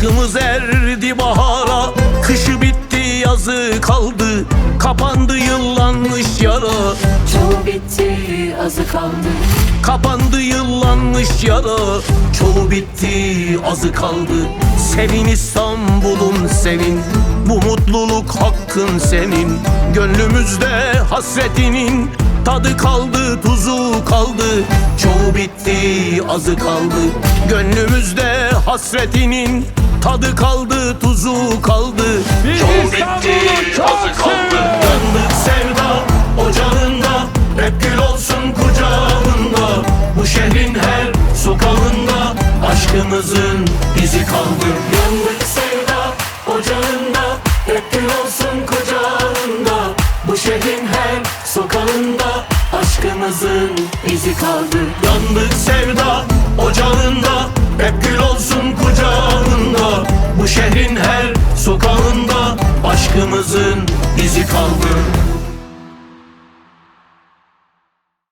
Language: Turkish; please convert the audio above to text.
Aşkımız erdi bahara. Kışı bitti yazı kaldı. Kapandı yıllanmış yara. Çoğu bitti azı kaldı. Kapandı yıllanmış yara. Çoğu bitti azı kaldı. Sevin İstanbul'um sevin Bu mutluluk hakkın senin. Gönlümüzde hasretinin Tadı kaldı tuzu kaldı. Çoğu bitti azı kaldı. Gönlümüzde hasretinin Tadı kaldı tuzu kaldı. Çoğu bitti azı kaldı. Yandık sevda ocağında Hep gül olsun kucağında. Bu şehrin her sokağında Aşkımızın izi kaldı. Yandık sevda ocağında Hep gül olsun kucağında. Bu şehrin her sokağında Aşkımızın izi kaldı. Yandık sevda aşkımızın izi kaldı.